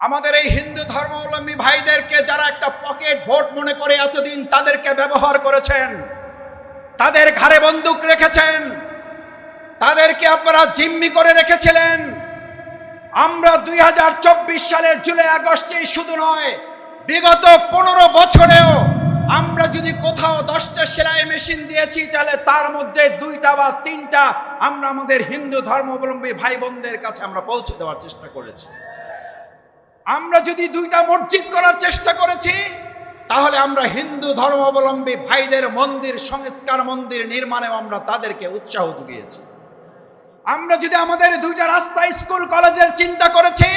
আমাদের এই হিন্দু ধর্মাবলম্বী ভাইদেরকে যারা একটা পকেট ভোট মনে করে এতদিন তাদেরকে ব্যবহার করেছেন, তাদের ঘাড়ে বন্দুক রেখেছেন, তাদেরকে আপনারা জিম্মি করে রেখেছিলেন। আমরা দুই হাজার চব্বিশ সালের জুলাই আগস্টে শুধু নয়, বিগত পনেরো বছরেও আমরা যদি কোথাও দশটা সেলাই মেশিন দিয়েছি, তাহলে তার মধ্যে দুইটা বা তিনটা আমরা আমাদের হিন্দু ধর্মাবলম্বী ভাই বোনদের কাছে আমরা পৌঁছে দেওয়ার চেষ্টা করেছি। আমরা যদি দুইটা মসজিদ করার চেষ্টা করেছি, তাহলে আমরা হিন্দু ধর্মাবলম্বী ভাইদের মন্দির, সংস্কার মন্দির নির্মাণেও আমরা তাদেরকে উৎসাহ জুগিয়েছি আমরা যদি আমাদের দুইটা রাস্তা স্কুল, কলেজের চিন্তা করেছি,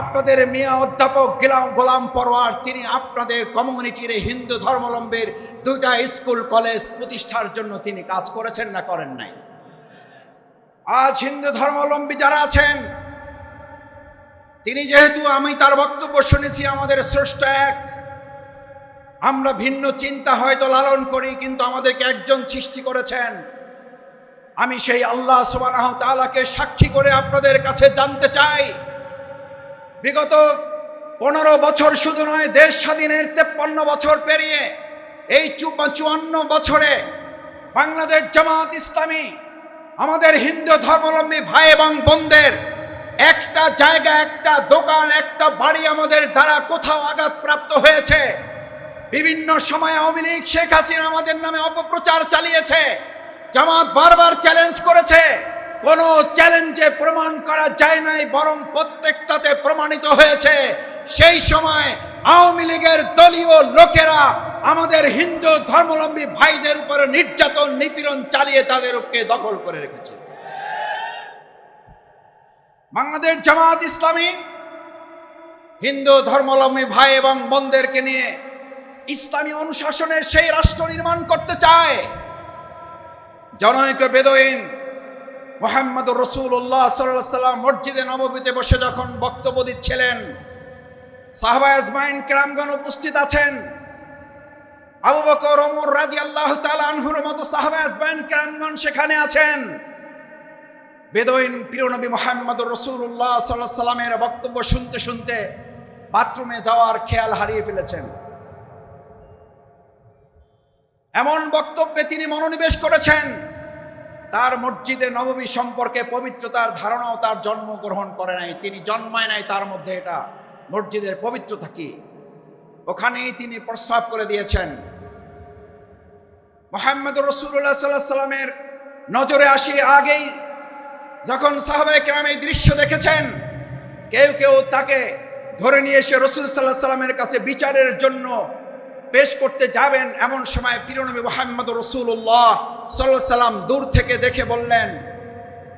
আপনাদের মিয়া অধ্যাপক গিলাম, গোলাম পরোয়ার, তিনি আপনাদের কমিউনিটির হিন্দু ধর্মাবলম্বীর দুইটা স্কুল, কলেজ প্রতিষ্ঠার জন্য তিনি কাজ করেছেন না করেন নাই। আজ হিন্দু ধর্মাবলম্বী যারা আছেন তিনি যেহেতু আমি তার বক্তব্য শুনেছি, আমাদের স্রষ্ট এক। আমরা ভিন্ন চিন্তা হয়তো লালন করি, কিন্তু আমাদেরকে একজন সৃষ্টি করেছেন। আমি সেই আল্লাহ সুবাহ তালাকে সাক্ষী করে আপনাদের কাছে জানতে চাই। বিগত পনেরো বছর শুধু নয়, দেশ স্বাধীনের তেপ্পান্ন বছর পেরিয়ে এই চুয়ান্ন বছরে বাংলাদেশ জামাত ইসলামী, আমাদের হিন্দু ধর্মাবলম্বী ভাই এবং বোনদের একটা জায়গা, একটা দোকান, একটা বাড়ি আমাদের দ্বারা কোথাও আঘাতপ্রাপ্ত হয়েছে। বিভিন্ন সময় আওয়ামী লীগ শেখ হাসিনা আমাদের নামে অপপ্রচার চালিয়েছে। জামাত বারবার চ্যালেঞ্জ করেছে। কোন চ্যালেঞ্জে প্রমাণ করা যায় নাই, বরং প্রত্যেকটাতে প্রমাণিত হয়েছে। সেই সময় আওয়ামী লীগের দলীয় লোকেরা আমাদের হিন্দু ধর্মাবলম্বী ভাইদের উপরে নির্যাতন, নিপীড়ন চালিয়ে তাদেরকে দখল করে রেখেছে। বাংলাদেশ জামাত ইসলামী হিন্দু ধর্মাবলম্বী ভাই এবং বোনদেরকে নিয়ে ইসলামী অনুশাসনের সেই রাষ্ট্র নির্মাণ করতে চায়। জনৈক বেদইন মোহাম্মদ রসুল্লাহ সাল্লাহ সাল্লাম মসজিদে নবমীতে বসে যখন বক্তব্য দিচ্ছিলেন, সাহবা আজমাইন উপস্থিত আছেন। আবু বকর রাজি আল্লাহ আনহুর মতো সাহবা আজমাইন সেখানে আছেন। বেদইন প্রিয় নবী মোহাম্মদ রসুল্লাহ সাল্লাহ সাল্লামের বক্তব্য শুনতে শুনতে বাথরুমে যাওয়ার খেয়াল হারিয়ে ফেলেছেন। এমন বক্তব্যে তিনি মনোনিবেশ করেছেন, তার মসজিদে নবমী সম্পর্কে পবিত্রতার ধারণাও তার জন্মগ্রহণ করে নাই, তিনি জন্মায় নাই তার মধ্যে এটা, মসজিদের পবিত্রতা কি? ওখানেই তিনি প্রস্তাব করে দিয়েছেন। মোহাম্মদ রসুল্লাহ সাল্লাহ সাল্লামের নজরে আসি আগেই যখন সাহাবাই কেরাম এই দৃশ্য দেখেছেন, কেউ কেউ তাকে ধরে নিয়ে এসে রসুল সাল্লাহ সাল্লামের কাছে বিচারের জন্য পেশ করতে যাবেন, এমন সময় পিরনবী মোহাম্মদ রসুল্লাহ সাল্লাহ সাল্লাম দূর থেকে দেখে বললেন,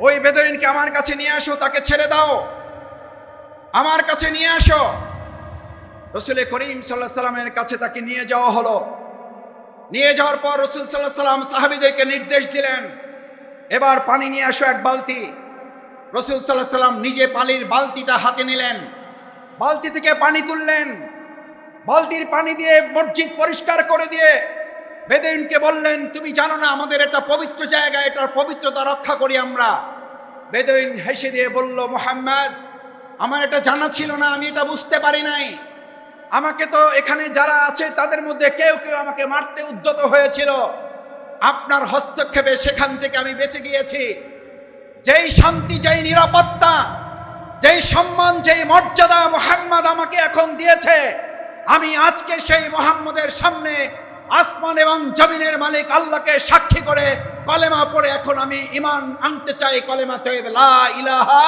ওই বেদইনকে আমার কাছে নিয়ে আসো, তাকে ছেড়ে দাও। আমার কাছে নিয়ে আসো। রসুল করিম সাল্লাহ সাল্লামের কাছে তাকে নিয়ে যাওয়া হলো। নিয়ে যাওয়ার পর রসুল সাল্লাহ সাল্লাম সাহাবিদেরকে নির্দেশ দিলেন এবার পানি নিয়ে আসো এক বালতি। রসুল সাল্লাহ সাল্লাম নিজে পানির বালতিটা হাতে নিলেন। বালতি থেকে পানি তুললেন। বালতির পানি দিয়ে মসজিদ পরিষ্কার করে দিয়ে বেদিনকে বললেন, তুমি জানো না আমাদের এটা পবিত্র জায়গা, এটার পবিত্রতা রক্ষা করি আমরা। বেদিন হেসে দিয়ে বলল, মোহাম্মদ, আমার এটা জানা ছিল না, আমি এটা বুঝতে পারি নাই। আমাকে তো এখানে যারা আছে, তাদের মধ্যে কেউ কেউ আমাকে মারতে উদ্যত হয়েছিল। আপনার হস্তক্ষেপে সেখান থেকে আমি বেঁচে গিয়েছি। যেই শান্তি, যেই নিরাপত্তা, যেই সম্মান, যেই মর্যাদা মোহাম্মদ আমাকে এখন দিয়েছে, আমি আজকে সেই মোহাম্মদের সামনে আসমান এবং জমিনের মালিক আল্লাহকে সাক্ষী করে কলেমা পড়ে এখন আমি ইমান আনতে চাই। কলেমা তৈব ইলাহা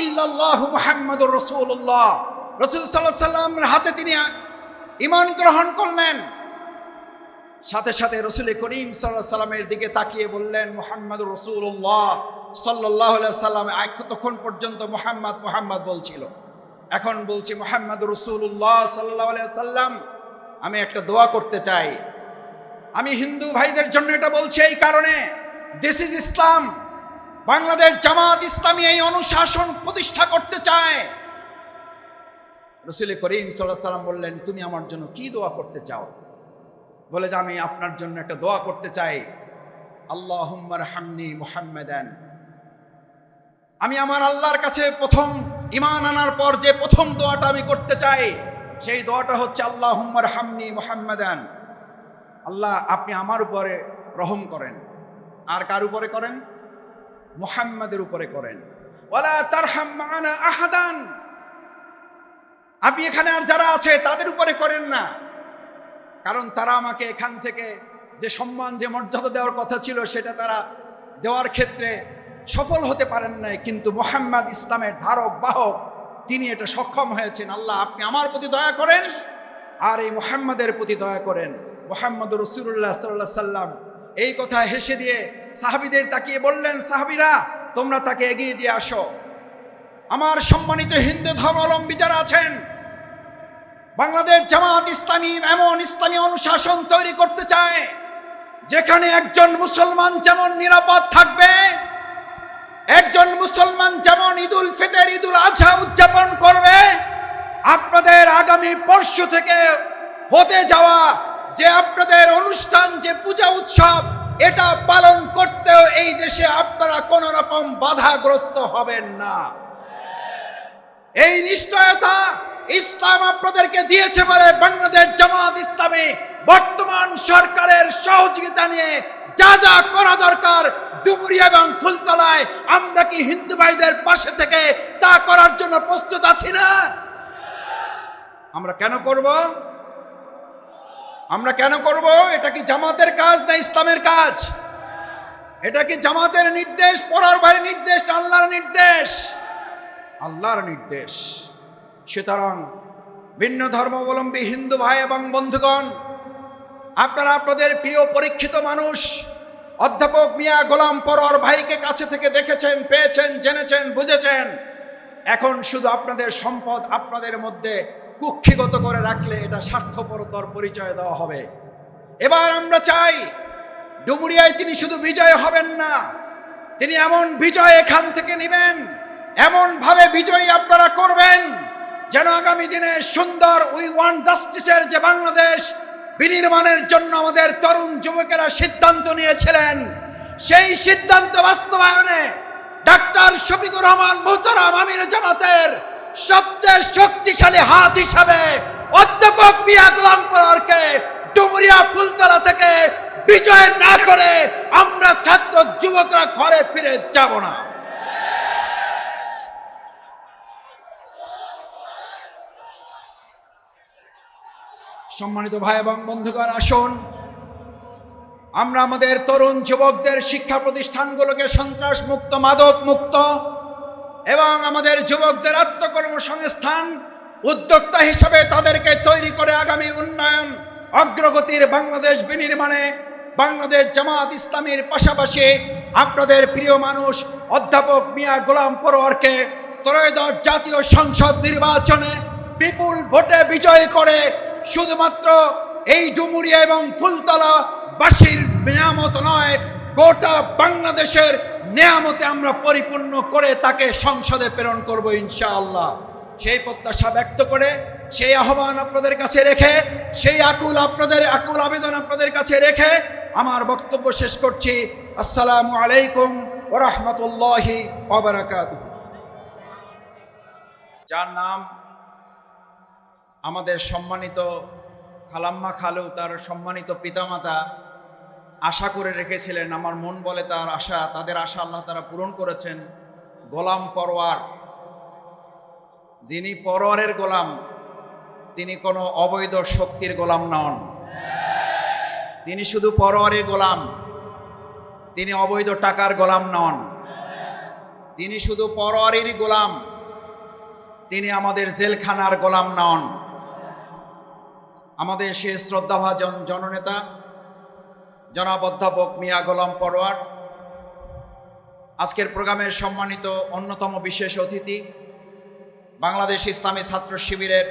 ইল্লাল্লাহু মুহাম্মাদুর রাসূলুল্লাহ। রাসূল সাল্লাল্লাহু সাল্লামের হাতে তিনি ইমান গ্রহণ করলেন। সাথে সাথে রসুল করিম সাল্লাহ সাল্লামের দিকে তাকিয়ে বললেন মোহাম্মদ রসুল্লাহ সাল্লাহ সাল্লাম। তখন পর্যন্ত মোহাম্মদ মোহাম্মদ বলছিল। এখন বলছি মোহাম্মদ রসুল্লাহ সাল্লাহ সাল্লাম, আমি একটা দোয়া করতে চাই। আমি হিন্দু ভাইদের জন্য এটা বলছি এই কারণে। দিস ইজ ইসলাম বাংলাদেশ জামাত ইসলামী এই অনুশাসন প্রতিষ্ঠা করতে চায়। রসুল করিম সাল্লাহ সাল্লাম বললেন, তুমি আমার জন্য কি দোয়া করতে চাও? বলে যে আমি আপনার জন্য একটা দোয়া করতে চাই। আল্লাহ হামনি আমি আমার আল্লাহর কাছে প্রথম ইমান আনার পর যে প্রথম দোয়াটা আমি করতে চাই, সেই দোয়াটা হচ্ছে আল্লাহ হুম্মার হামনি মোহাম্মদান। আল্লাহ, আপনি আমার উপরে রহম করেন। আর কার উপরে করেন? মোহাম্মদের উপরে করেন। মানা আহাদান। আপনি এখানে আর যারা আছে, তাদের উপরে করেন না। কারণ তারা আমাকে এখান থেকে যে সম্মান, যে মর্যাদা দেওয়ার কথা ছিল সেটা তারা দেওয়ার ক্ষেত্রে সফল হতে পারেন নাই। কিন্তু মোহাম্মদ ইসলামের ধারক, বাহক, তিনি এটা সক্ষম হয়েছেন। আল্লাহ, আপনি আমার প্রতি দয়া করেন আর এই মোহাম্মদের প্রতি দয়া করেন। মোহাম্মদ রসুল্লাহ সাল্লাহ সাল্লাম এই কথা হেসে দিয়ে সাহাবিদের তাকিয়ে বললেন, সাহাবিরা, তোমরা তাকে এগিয়ে দিয়ে আসো। আমার সম্মানিত হিন্দু ধর্মাবলম্বী যারা আছেন বাংলাদেশ জামাত ইসলামী এমন ইসলামী অনুশাসন তৈরি করতে চায়, যেখানে একজন মুসলমান যেমন নিরাপদ থাকবে, একজন মুসলমান যেমন ঈদুল ফিতর, ঈদুল আজহা উদযাপন করবে, আপনাদের আগামী পরশু থেকে হতে যাওয়া যে আপনাদের অনুষ্ঠান, যে পূজা উৎসব, এটা পালন করতেও এই দেশে আপনারা কোন রকম বাধাগ্রস্ত হবেন না। এই নিশ্চয়তা ইসলাম আপনাদেরকে দিয়েছে বলে বাংলাদেশ জামাত ইসলামী, বর্তমান সরকারের সহযোগিতা নিয়ে যা যা করা দরকার ডুমুরিয়া এবং ফুলতলায়, আমরা কি হিন্দু ভাইদের পাশে থেকে তা করার জন্য প্রস্তুত আছি না? আমরা কেন করব? আমরা কেন করব? এটা কি জামাতের কাজ না ইসলামের কাজ? এটা কি জামাতের নির্দেশ, পড়ার ভাইয়ের নির্দেশ, আল্লাহর নির্দেশ? আল্লাহর নির্দেশ। সুতরাং ভিন্ন ধর্মাবলম্বী হিন্দু ভাই এবং বন্ধুগণ, আপনারা আপনাদের প্রিয় পরীক্ষিত মানুষ, অধ্যাপক মিয়া গোলাম পরর ভাইকে কাছে থেকে দেখেছেন, পেয়েছেন, জেনেছেন, বুঝেছেন। এখন শুধু আপনাদের সম্পদ আপনাদের মধ্যে কুক্ষিগত করে রাখলে এটা স্বার্থপরতর পরিচয় দেওয়া হবে। এবার আমরা চাই, ডুমুরিয়ায় তিনি শুধু বিজয় হবেন না, তিনি এমন বিজয় এখান থেকে নেবেন এমন ভাবে বিজয়ী আপনারা করবেন। যেন আগামী দিনে সুন্দর উই ওয়ান জাস্টিসের যে বাংলাদেশ বিনির্মাণের জন্য আমাদের তরুণ যুবকেরা সিদ্ধান্ত নিয়েছিলেন, সেই সিদ্ধান্ত বাস্তবায়নে ডাক্তার শফিকুর রহমান মোহতারাম আমির জামাতের সবচেয়ে শক্তিশালী হাত হিসাবে অধ্যাপক বিয়া গোলাম পরারকে ডুমুরিয়া ফুলতলা থেকে বিজয় না করে আমরা ছাত্র যুবকরা ঘরে ফিরে যাব না। সম্মানিত ভাই এবং বন্ধুগণ, আসুন। আমরা আমাদের তরুণ যুবকদের শিক্ষা প্রতিষ্ঠানগুলোকে সন্ত্রাস মুক্ত মাদক মুক্ত এবং আমাদের যুবকদের আত্মকর্মসংস্থান উদ্যোক্তা হিসাবে তাদেরকে তৈরি করে আগামী উন্নয়ন অগ্রগতির বাংলাদেশ বিনির্মাণে বাংলাদেশ জামাত ইসলামের পাশাপাশি আপনাদের প্রিয় মানুষ অধ্যাপক মিয়া গোলাম পরোয়ারকে ত্রয়োদশ জাতীয় সংসদ নির্বাচনে বিপুল ভোটে বিজয় করে শুধুমাত্র এই ডুমুরিয়া এবং ফুলতলা বাসীর নিয়ামত নয়, গোটা বাংলাদেশের নিয়ামতে আমরা পরিপূর্ণ করে তাকে সংসদে প্রেরণ করব ইনশাআল্লাহ। সেই প্রত্যাশা ব্যক্ত করে, সেই আহ্বান আপনাদের কাছে রেখে, সেই আকুল আপনাদের, আকুল আবেদন আপনাদের কাছে রেখে আমার বক্তব্য শেষ করছি। আসসালামু আলাইকুম ওরহমতুল্লাহি যার নাম আমাদের সম্মানিত খালাম্মা খালু, তার সম্মানিত পিতামাতা আশা করে রেখেছিলেন, আমার মন বলে তার আশা, তাদের আশা আল্লাহ তারা পূরণ করেছেন। গোলাম পরোয়ার, যিনি পরোয়ারের গোলাম, তিনি কোনো অবৈধ শক্তির গোলাম নন তিনি শুধু পরোয়ারের গোলাম, তিনি অবৈধ টাকার গোলাম নন তিনি শুধু পরোয়ারেরই গোলাম, তিনি আমাদের জেলখানার গোলাম নন আমাদের সে শ্রদ্ধাভাজন জননেতা, জনাব অধ্যাপক মিয়া গোলাম পরোয়ার, আজকের প্রোগ্রামের সম্মানিত অন্যতম বিশেষ অতিথি, বাংলাদেশ ইসলামী ছাত্র শিবিরের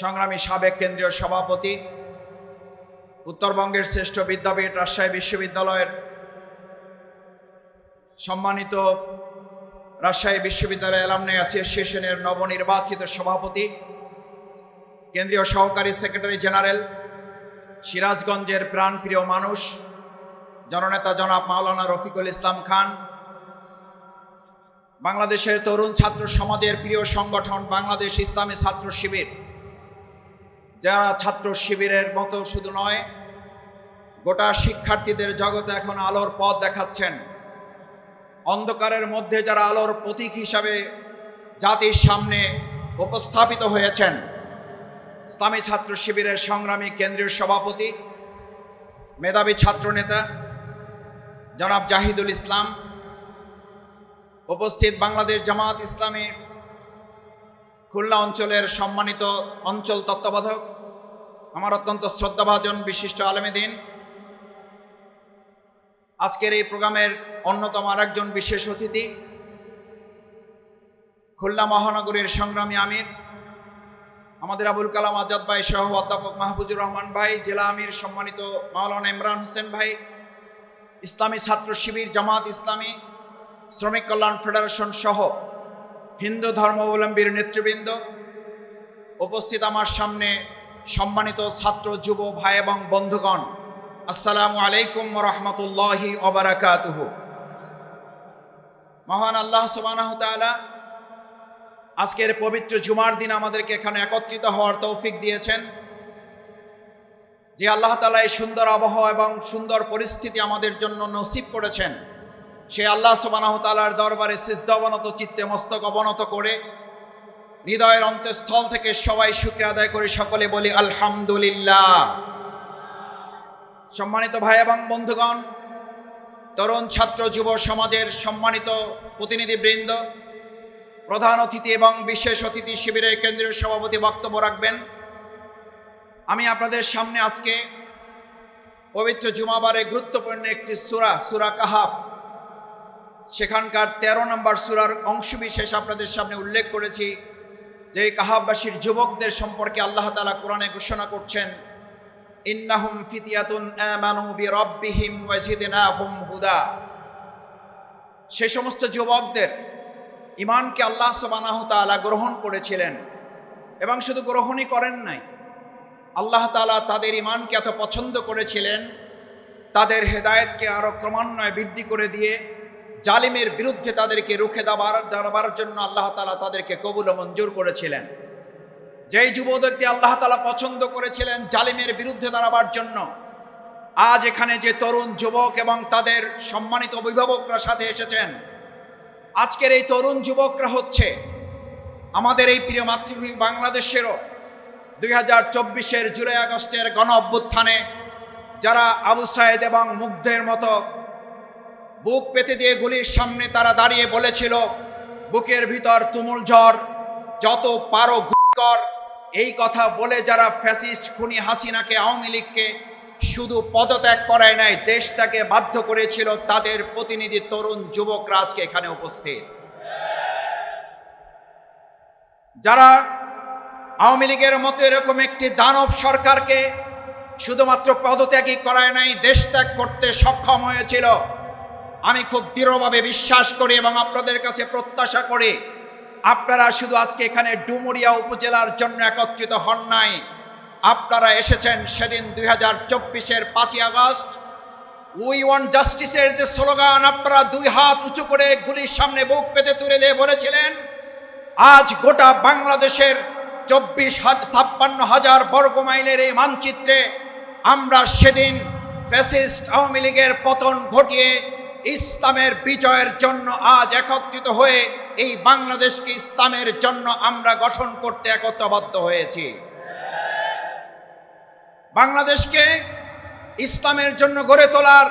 সংগ্রামী সাবেক কেন্দ্রীয় সভাপতি, উত্তরবঙ্গের শ্রেষ্ঠ বিদ্যাপীঠ রাজশাহী বিশ্ববিদ্যালয়ের সম্মানিত রাজশাহী বিশ্ববিদ্যালয় অ্যালামনাই অ্যাসোসিয়েশনের নবনির্বাচিত সভাপতি কেন্দ্রীয় সহকারী সেক্রেটারি জেনারেল, সিরাজগঞ্জের প্রাণপ্রিয় মানুষ, জননেতা জনাব মাওলানা রফিকুল ইসলাম খান, বাংলাদেশের তরুণ ছাত্র সমাজের প্রিয় সংগঠন বাংলাদেশ ইসলামী ছাত্র শিবির। যারা ছাত্র শিবিরের মতো শুধু নয়, গোটা শিক্ষার্থীদের জগতে এখন আলোর পথ দেখাচ্ছেন। অন্ধকারের মধ্যে যারা আলোর প্রতীক হিসাবে জাতির সামনে উপস্থাপিত হয়েছেন ইসলামী ছাত্র শিবিরের সংগ্রামী কেন্দ্রীয় সভাপতি, মেধাবী ছাত্রনেতা জনাব জাহিদুল ইসলাম, উপস্থিত বাংলাদেশ জামাত ইসলামী খুলনা অঞ্চলের সম্মানিত অঞ্চল তত্ত্বাবধায়ক, আমার অত্যন্ত শ্রদ্ধাভাজন বিশিষ্ট আলমেদিন। আজকের এই প্রোগ্রামের অন্যতম আরেকজন বিশেষ অতিথি, খুলনা মহানগরীর সংগ্রামী আমির আমাদের আবুল কালাম আজাদ ভাই সহ অধ্যাপক মাহবুজুর রহমান ভাই, জেলা আমির সম্মানিত মাওলানা ইমরান হোসেন ভাই, ইসলামী ছাত্র শিবির জামাত ইসলামী, শ্রমিক কল্যাণ ফেডারেশন সহ হিন্দু ধর্মাবলম্বীর নেতৃবৃন্দ উপস্থিত আমার সামনে সম্মানিত ছাত্র, যুব ভাই এবং বন্ধুগণ, আসসালামু আলাইকুম রহমতুল্লাহি অবরাকাতুহ মহান আল্লাহ তাআলা আজকের পবিত্র জুমার দিন আমাদেরকে এখানে একত্রিত হওয়ার তৌফিক দিয়েছেন। যে আল্লাহ তালা এই সুন্দর আবহাওয়া এবং সুন্দর পরিস্থিতি আমাদের জন্য নসিব করেছেন, সে আল্লাহ সুবানাহ তালার দরবারে সিজদবনত চিত্তে মস্তক অবনত করে হৃদয়ের অন্তঃস্থল থেকে সবাই শুক্রিয়া আদায় করে সকলে বলি আলহামদুলিল্লাহ। সম্মানিত ভাই এবং বন্ধুগণ, তরুণ ছাত্র যুব সমাজের সম্মানিত প্রতিনিধিবৃন্দ প্রধান অতিথি এবং বিশেষ অতিথি শিবিরের কেন্দ্রীয় সভাপতি বক্তব্য রাখবেন। আমি আপনাদের সামনে আজকে পবিত্র জুমাবারে গুরুত্বপূর্ণ একটি সুরা সুরা কাহাফ, সেখানকার ১৩ নম্বর সুরার অংশবিশেষ আপনাদের সামনে উল্লেখ করেছি, যে কাহাববাসীর যুবকদের সম্পর্কে আল্লাহ তালা কোরআনে ঘোষণা করছেন, ইন্নাহুম ফিতিয়াতুন হুদা। সে সমস্ত যুবকদের ইমানকে আল্লাহ সুবহানাহ তাআলা গ্রহণ করেছিলেন এবং শুধু গ্রহণই করেন নাই, আল্লাহ তাআলা তাদের ইমানকে এত পছন্দ করেছিলেন, তাদের হেদায়েতকে আরও ক্রমান্বয়ে বৃদ্ধি করে দিয়ে জালিমের বিরুদ্ধে তাদেরকে রুখে দেওয়ার দেওয়ার জন্য আল্লাহ তালা তাদেরকে কবুল মঞ্জুর করেছিলেন। যেই যুবদেরকে আল্লাহ তালা পছন্দ করেছিলেন জালিমের বিরুদ্ধে দাঁড়াবার জন্য, আজ এখানে যে তরুণ যুবক এবং তাদের সম্মানিত অভিভাবকরা সাথে এসেছেন আজকের এই তরুণ যুবকরা হচ্ছে আমাদের এই প্রিয় মাতৃভূমি বাংলাদেশেরও দুই হাজার চব্বিশের জুলাই আগস্টের গণ অভ্যুত্থানে যারা আবু সাহেদ এবং মুগ্ধের মতো বুক পেতে দিয়ে গুলির সামনে তারা দাঁড়িয়ে বলেছিল, বুকের ভিতর তুমুল ঝড় যত পারো কর। এই কথা বলে যারা ফ্যাসিস্ট খুনি হাসিনাকে, আওয়ামী লীগকে শুধু পদত্যাগ করায় নাই, দেশটাকে বাধ্য করেছিল তাদের প্রতিনিধি তরুণ যুবকরা আজকে এখানে উপস্থিত। যারা আওয়ামী লীগের মতো এরকম একটি দানব সরকারকে শুধুমাত্র পদত্যাগই করায় নাই, দেশ ত্যাগ করতে সক্ষম হয়েছিল, আমি খুব দৃঢ়ভাবে বিশ্বাস করি এবং আপনাদের কাছে প্রত্যাশা করি, আপনারা শুধু আজকে এখানে ডুমুরিয়া উপজেলার জন্য একত্রিত হন নাই। আপনারা এসেছেন সেদিন দুই হাজার চব্বিশের পাঁচই আগস্ট। উই ওয়ান জাস্টিসের যে স্লোগান, আপনারা দুই হাত উঁচু করে গুলির সামনে বুক পেতে তুলে দিয়ে বলেছিলেন, আজ গোটা বাংলাদেশের চব্বিশ ছাপ্পান্ন হাজার বর্গ মাইলের এই মানচিত্রে আমরা সেদিন ফ্যাসিস্ট আওয়ামী লীগের পতন ঘটিয়ে ইসলামের বিজয়ের জন্য আজ একত্রিত হয়ে এই বাংলাদেশকে ইসলামের জন্য আমরা গঠন করতে একত্রবদ্ধ হয়েছি। বাংলাদেশকে ইসলামের জন্য গড়ে তোলার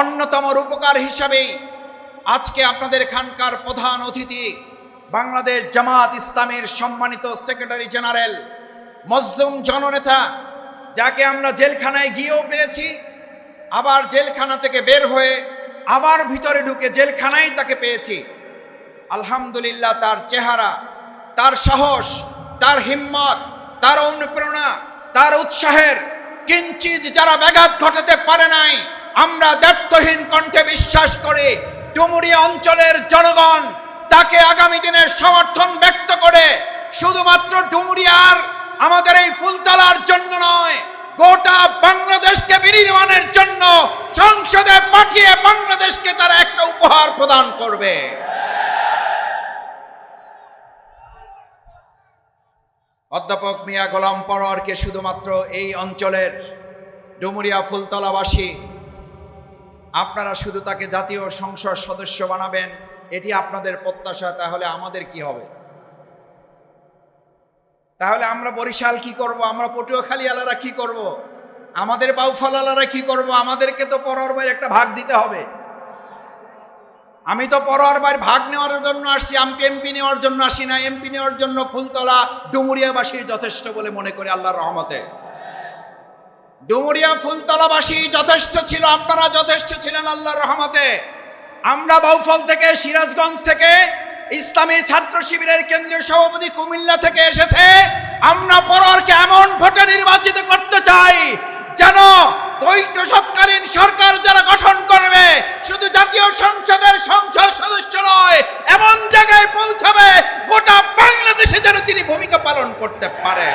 অন্যতম রূপকার হিসাবেই আজকে আপনাদের এখানকার প্রধান অতিথি বাংলাদেশ জামাত ইসলামের সম্মানিত সেক্রেটারি জেনারেল, মজলুম জননেতা, যাকে আমরা জেলখানায় গিয়েও পেয়েছি, আবার জেলখানা থেকে বের হয়ে আবার ভিতরে ঢুকে জেলখানায় তাকে পেয়েছি। আলহামদুলিল্লাহ তার চেহারা, তার সাহস, তার হিম্মত, তার অনুপ্রেরণা তার উৎসাহের কিঞ্চিত যারা ব্যাঘাত ঘটাতে পারে নাই, আমরা ব্যর্থহীন কণ্ঠে বিশ্বাস করে ডুমুরিয়া অঞ্চলের জনগণ তাকে আগামী দিনের সমর্থন ব্যক্ত করে শুধুমাত্র ডুমুরিয়ার আমাদের এই ফুলতলার জন্য নয়, গোটা বাংলাদেশকে বিনির্মাণের জন্য সংসদে পাঠিয়ে বাংলাদেশকে তারা একটা উপহার প্রদান করবে। অধ্যাপক মিয়া গোলাম পরোয়ারকে শুধুমাত্র এই অঞ্চলের ডুমুরিয়া ফুলতলাবাসী, আপনারা শুধু তাকে জাতীয় সংসদ সদস্য বানাবেন, এটি আপনাদের প্রত্যাশা, তাহলে আমাদের কি হবে? তাহলে আমরা বরিশাল কি করব? আমরা পটুয়াখালী আলারা কি করব? আমাদের বাউফল আলারা কি করব? আমাদেরকে তো পরোয়ার একটা ভাগ দিতে হবে। আমি তো ভাইয়ের ভাগ নেওয়ার জন্য আসছি, আমি এমপি নেওয়ার জন্য আসি না এমপি নেওয়ার জন্য ফুলতলা ডুমুরিয়াবাসী যথেষ্ট বলে মনে করি আল্লাহর রহমতে। ডুমুরিয়া ফুলতলাবাসী যথেষ্ট ছিল, আপনারা যথেষ্ট ছিলেন আল্লাহর রহমতে। আমরা বাউফল থেকে, সিরাজগঞ্জ থেকে, ইসলামী ছাত্র শিবিরের কেন্দ্রীয় সভাপতি কুমিল্লা থেকে এসেছে। আমরা পররকে এমন ভোটে নির্বাচিত করতে চাই, যেন দ্বৈত সৎকালীন সরকার যারা গঠন করবে, শুধু জাতীয় সংসদের সংসদ সদস্য নয়, এমন জায়গায় পৌঁছাবে, গোটা বাংলাদেশে যেন তিনি ভূমিকা পালন করতে পারে।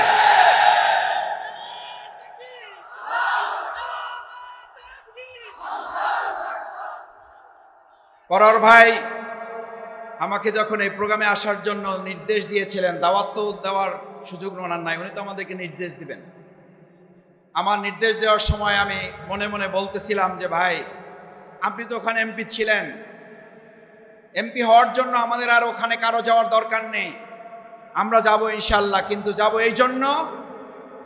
পরর ভাই, আমাকে যখন এই প্রোগ্রামে আসার জন্য নির্দেশ দিয়েছিলেন, দাওয়াত দেওয়ার সুযোগ ওনার নাই, উনি তো আমাদেরকে নির্দেশ দিবেন। আমার নির্দেশ দেওয়ার সময় আমি মনে মনে বলতেছিলাম যে, ভাই, আপনি তো ওখানে এমপি ছিলেন। এমপি হওয়ার জন্য আমাদের আর ওখানে কারও যাওয়ার দরকার নেই। আমরা যাব ইনশাল্লাহ, কিন্তু যাব এই জন্য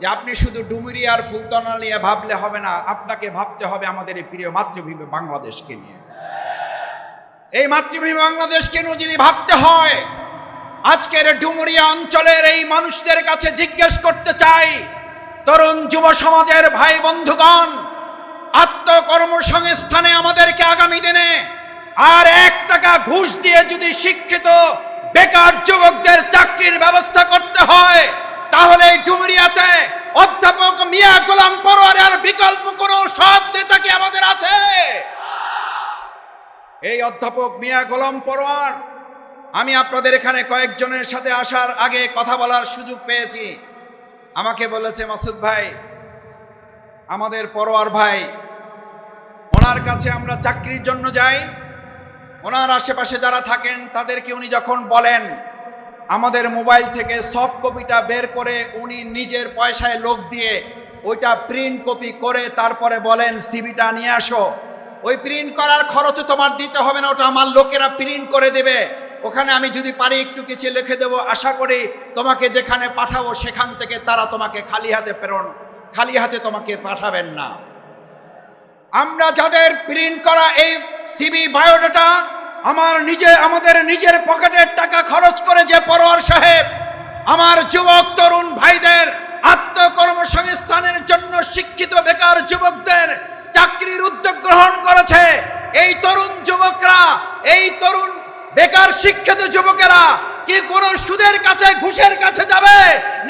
যে আপনি শুধু ডুমুরি আর ফুলতনা নিয়ে ভাবলে হবে না, আপনাকে ভাবতে হবে আমাদের এই প্রিয় মাতৃভূমি বাংলাদেশকে নিয়ে। এই মাতৃভূমি বাংলাদেশকে নিয়ে যদি ভাবতে হয়, আজকের ডুমুরিয়া অঞ্চলের এই মানুষদের কাছে জিজ্ঞেস করতে চাই তরুণ যুব সমাজের ভাই বন্ধুগণ, আত্মকর্মসংস্থানে আমাদেরকে আগামী দিনে আর এক টাকা ঘুষ দিয়ে যদি শিক্ষিত বেকার যুবকদের চাকরির ব্যবস্থা করতে হয়, তাহলে ডুমুরিয়াতে অধ্যাপক মিয়া গোলাম পরোয়ারের বিকল্প কোনো সৎ নেতা কি আমাদের আছে? এই অধ্যাপক মিয়া গোলাম পরোয়ার, আমি আপনাদের এখানে কয়েকজনের সাথে আসার আগে কথা বলার সুযোগ পেয়েছি। আমাকে বলেছে, মাসুদ ভাই, আমাদের পরোয়ার ভাই, ওনার কাছে আমরা চাকরির জন্য যাই। ওনার আশেপাশে যারা থাকেন, তাদেরকে উনি যখন বলেন, আমাদের মোবাইল থেকে সফট কপিটা বের করে উনি নিজের পয়সায় লোক দিয়ে ওইটা প্রিন্ট কপি করে তারপরে বলেন সিবিটা নিয়ে আসো। ওই প্রিন্ট করার খরচও তোমার দিতে হবে না, ওটা আমার লোকেরা প্রিন্ট করে দেবে। ওখানে আমি যদি পারি একটু কিছু লিখে দেবো, আশা করি তোমাকে যেখানে পাঠাবো সেখান থেকে তারা তোমাকে খালি হাতে প্রেরণ, খালি হাতে তোমাকে পাঠাবেন না। আমরা যাদের প্রিন্ট করা এই সিবি বায়োডাটা আমার নিজে, আমাদের নিজের পকেটের টাকা খরচ করে যে পরোয়ার সাহেব, আমার যুবক তরুণ ভাইদের আত্মকর্মসংস্থানের জন্য শিক্ষিত বেকার যুবকদের চাকরির উদ্যোগ গ্রহণ করেছে। এই তরুণ যুবকরা, এই তরুণ বেকার শিক্ষিত যুবকেরা কি কোন সুদের কাছে, ঘুষের কাছে যাবে?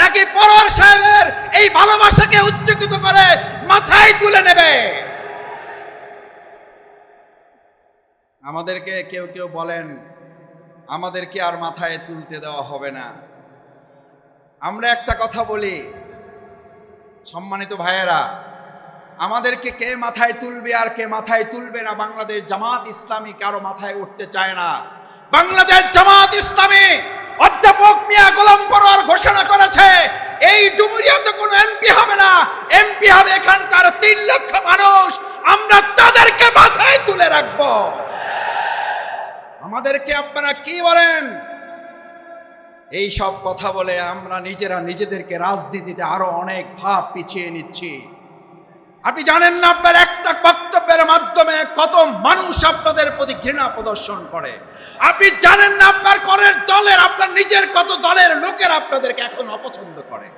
নাকি পরোয়ার সাহেবের এই ভালোবাসাকে উচ্চকিত করে মাথায় তুলে নেবে? আমাদেরকে কেউ কেউ বলেন, আমাদেরকে আর মাথায় তুলতে দেওয়া হবে না। আমরা একটা কথা বলি, সম্মানিত ভাইয়েরা, আমাদেরকে কে মাথায় তুলবে আর কে মাথায় তুলবে না বাংলাদেশ জামাত ইসলামী কারও মাথায় উঠতে চায় না। বাংলাদেশ জামাত ইসলামী অধ্যাপক মিয়া গোলাম পরোয়ার ঘোষণা করেছে, এই ডুমুরিয়াতে কোনো এমপি হবে না। এমপি হবে এখানকার তিন লক্ষ মানুষ। আমরা তাদেরকে মাথায় তুলে রাখব। আমাদেরকে আপনারা কি বলেন? এই সব কথা বলে আমরা নিজেরা নিজেদেরকে রাজনীতিতে আরও অনেক ভাব পিছিয়ে নিচ্ছি। আপনি জানেন না আপনার একটা বক্তব্যের মাধ্যমে কত মানুষ আপনাদের প্রতি ঘৃণা প্রদর্শন করে। আপনি জানেন না আপনার করের দলের, আপনার নিজের কত দলের লোকের আপনাদেরকে এখন অপছন্দ করে।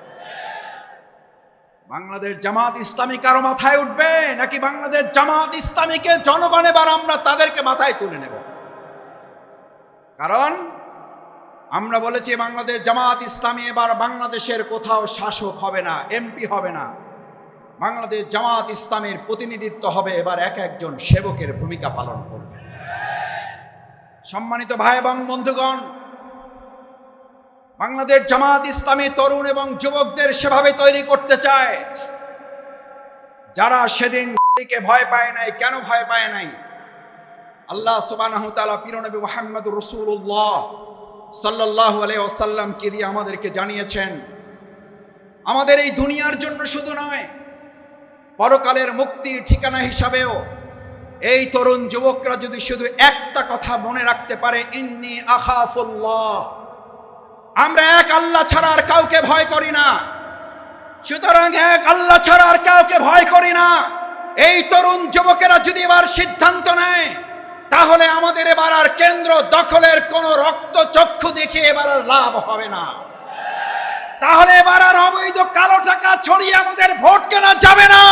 বাংলাদেশ জামাত ইসলামী কারও মাথায় উঠবে নাকি বাংলাদেশ জামাত ইসলামীকে জনগণ এবার আমরা তাদেরকে মাথায় তুলে নেব? কারণ আমরা বলেছি বাংলাদেশ জামাত ইসলামী এবার বাংলাদেশের কোথাও শাসক হবে না, এমপি হবে না। বাংলাদেশ জামাত ইসলামের প্রতিনিধিত্ব হবে এবার এক একজন সেবকের ভূমিকা পালন করবে। সম্মানিত ভাই এবং বন্ধুগণ, বাংলাদেশ জামাত ইসলামী তরুণ এবং যুবকদের সেভাবে তৈরি করতে চায়। যারা সেদিন ভয় পায় নাই, কেন ভয় পায় নাই? আল্লাহ সুবানাহু তাআলা পীরনবী মুহাম্মদ রাসূলুল্লাহ সাল্লাল্লাহু আলাইহি ওয়াসাল্লামকে দিয়ে আমাদেরকে জানিয়েছেন, আমাদের এই দুনিয়ার জন্য শুধু নয় পরকালের মুক্তির ঠিকানা হিসাবেও এই তরুণ যুবকরা যদি শুধু একটা কথা মনে রাখতে পারে, ইন্নি আখাফুল্লাহ। আমরা এক আল্লাহ ছাড়া আর কাউকে ভয় করি না। সুতরাং এক আল্লাহ ছাড়া আর কাউকে ভয় করি না। এই তরুণ যুবকেরা যদি এবার সিদ্ধান্ত নেয়, তাহলে আমাদের এবার আর কেন্দ্র দখলের কোন রক্ত চক্ষু দেখে এবার আর লাভ হবে না। তাহলে এবার আর অবৈধ কালো টাকা ছড়িয়ে আমাদের ভোট কেনা যাবে না।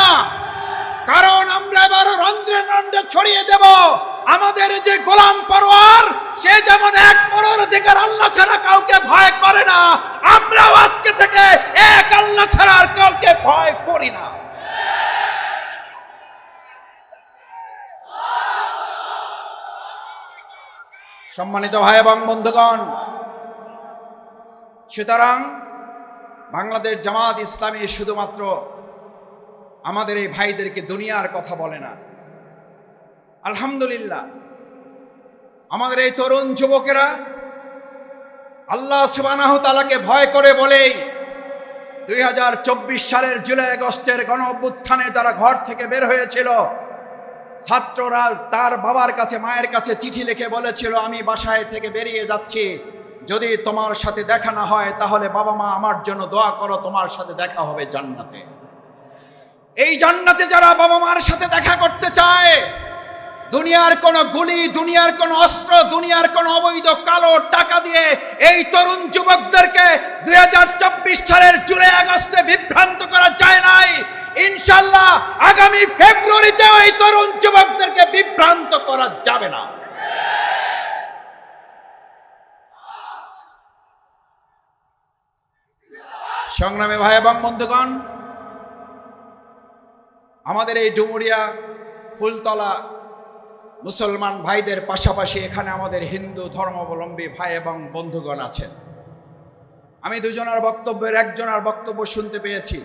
কারণ আমরা এবার রন্ধ্রে রন্ধ্রে ছড়িয়ে দেব। আমাদের যে গোলাম পরোয়ার, সে যেমন এক পরোর দিকের আল্লাহ ছাড়া কাউকে ভয় করে না, আমরাও আজকে থেকে এক আল্লাহ ছাড়া আর কাউকে ভয় করি না। সম্মানিত ভাই এবং বন্ধুগণ, সুতরাং বাংলাদেশ জামাত ইসলামী শুধুমাত্র আমাদের এই ভাইদেরকে দুনিয়ার কথা বলে না। আলহামদুলিল্লাহ, আমাদের এই তরুণ যুবকেরা আল্লাহ সুবানাহ তালাকে ভয় করে বলেই দুই হাজার চব্বিশ সালের জুলাই আগস্টের গণ অভ্যুত্থানে তারা ঘর থেকে বের হয়েছিল, ছাত্ররা তার বাবার কাছে, মায়ের কাছে চিঠি লিখে বলেছিল, আমি বাসায় থেকে বেরিয়ে যাচ্ছি। যদি তোমার সাথে দেখা না হয়, তাহলে বাবা মা আমার জন্য দোয়া করো, তোমার সাথে দেখা হবে জান্নাতে। এই জান্নাতে যারা বাবা মার সাথে দেখা করতে চায়, দুনিয়ার কোন গুলি, দুনিয়ার কোন অস্ত্র, দুনিয়ার কোন অবৈধ কালো টাকা দিয়ে এই তরুণ যুবকদেরকে দুই হাজার চব্বিশ সালের জুলাই আগস্টে বিভ্রান্ত করা যায় নাই। ইনশাল্লাহ আগামী ফেব্রুয়ারিতে এই তরুণ যুবকদেরকে বিভ্রান্ত করা যাবে না। সংগ্রামী ভাই এবং বন্ধুগণ, আমাদের এই ডুমুরিয়া ফুলতলা মুসলমান ভাইদের পাশাপাশি এখানে আমাদের হিন্দু ধর্মাবলম্বী ভাই এবং বন্ধুগণ আছেন। আমি দুজনের বক্তব্যের একজনের বক্তব্য শুনতে পেয়েছি।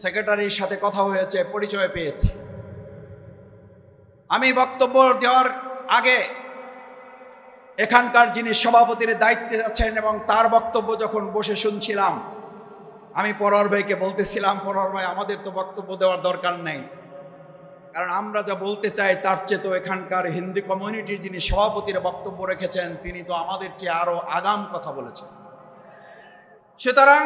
সেক্রেটারির সাথে কথা হয়েছে, পরিচয় পেয়েছি। আমি বক্তব্য দেওয়ার আগে এখানকার যিনি সভাপতির দায়িত্বে আছেন এবং তার বক্তব্য যখন বসে শুনছিলাম আমি পরর ভাইকে বলতেছিলাম পরর ভাই, আমাদের তো বক্তব্য দেওয়ার দরকার নেই। কারণ আমরা যা বলতে চাই তার চেয়ে তো এখানকার হিন্দি কমিউনিটির যিনি সভাপতির বক্তব্য রেখেছেন, তিনি তো আমাদের চেয়ে আরও আগাম কথা বলেছেন। সুতরাং